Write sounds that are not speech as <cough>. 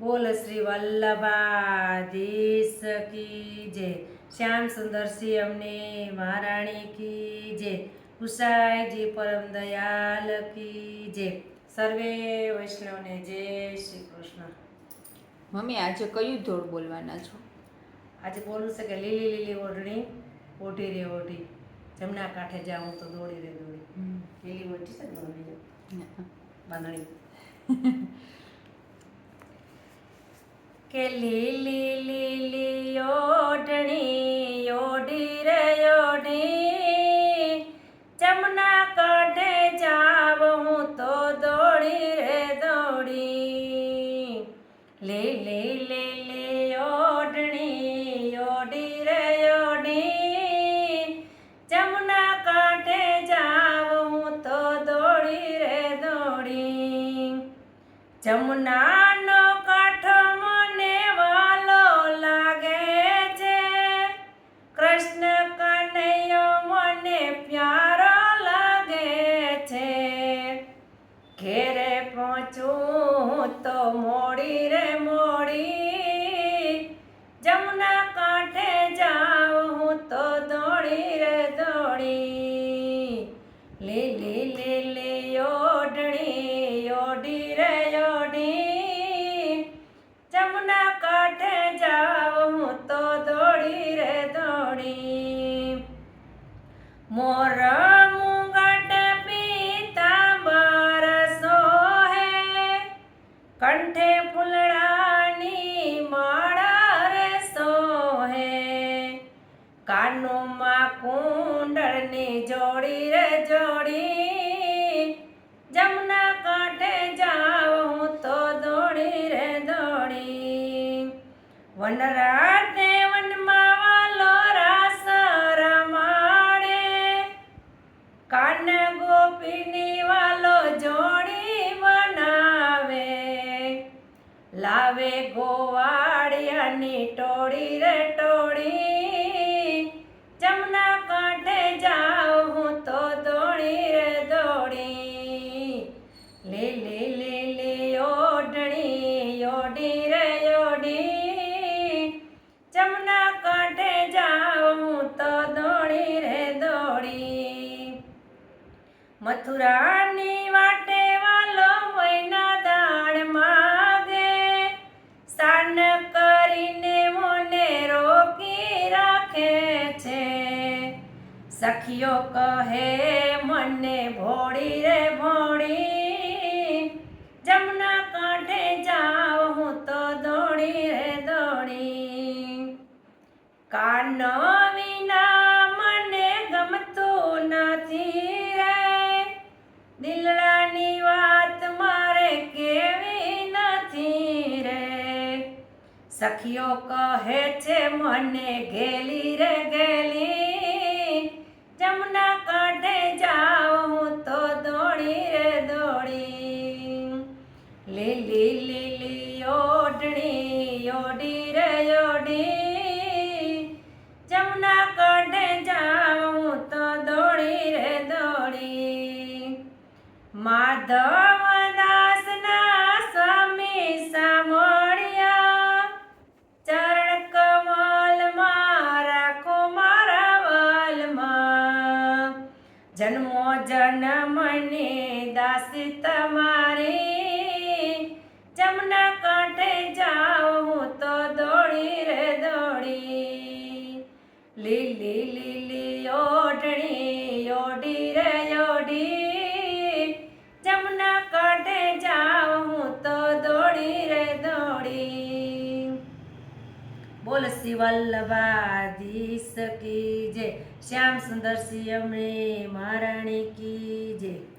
બોલ શ્રી વલ્લભાધીશ કી જય. શ્યામ સુંદર સિંહ અમને મહારાણી કી જય. કુસાઈજી પરમ દયાલ કી જય. સર્વે વૈષ્ણવને જય શ્રી કૃષ્ણ. મમ્મી આજે કયું ધોળ બોલવાના છો? આજે બોલું છે કે લીલી લીલી ઓઢણી ઓઢી રે ઓઢી. જમણા કાંઠે જાઉં તો દોડી રે દોડી. લીલી ઓઢી છે ને બાંધણી. <laughs> કે લીલી લીલી ઓઢણી, ઓઢી રે ઓઢી જમના કાંઠે જાવ, હું તો દોડી રે દોડી. લીલી લીલી ઓઢણી, ઓઢી રે ઓઢી જમના કાંઠે જાવ, હું તો દોડી રે દોડી. જમુનાનો પહોંચું તો મોડી રે મોડી, જમુના કાંઠે જાઉં હું તો દોડી રે દોડી લીલી લીલી ઓઢણી, ઓઢી રે ઓઢી, જમુના કાંઠે જાઉં હું તો દોડી રે દોડી મોર કાનુમાં કુંડળની જોડી રે જોડી. જમના કાંઠે જાવ હું તો દોડી રે દોડી. વનરાતે વનમાં વાલો રાસ રમાડે કાન ગોપીની વાલો જોડી લાવે ગોવાળિયાની ટોળી રે ટોળી. ઓઢણી રે ઓઢી જમના કાંઠે જાઉં તો દોડી રે દોડી. મથુરાની વાટે વાલો મહિના દાણ માગે, સાન કરીને મને રોકી રાખે છે. સખીઓ કહે, મને ભોળી રે કાન વિના મને ગમતું નથી રે. દિલડાની વાત મારે કેવી નથી રે. સખીઓ કહે છે, મને ગેલી માધવ સ્વામી સામળ્યા ચરણ કમલમાં મારા વાલમાં. જન્મો જન્મની દાસી તમારી. જમના કાંઠે જાઉં બોલ શ્રી વલ્લભાધીશ કી જય. શ્યામ સુંદર સિંહ મહારાણી કી જય.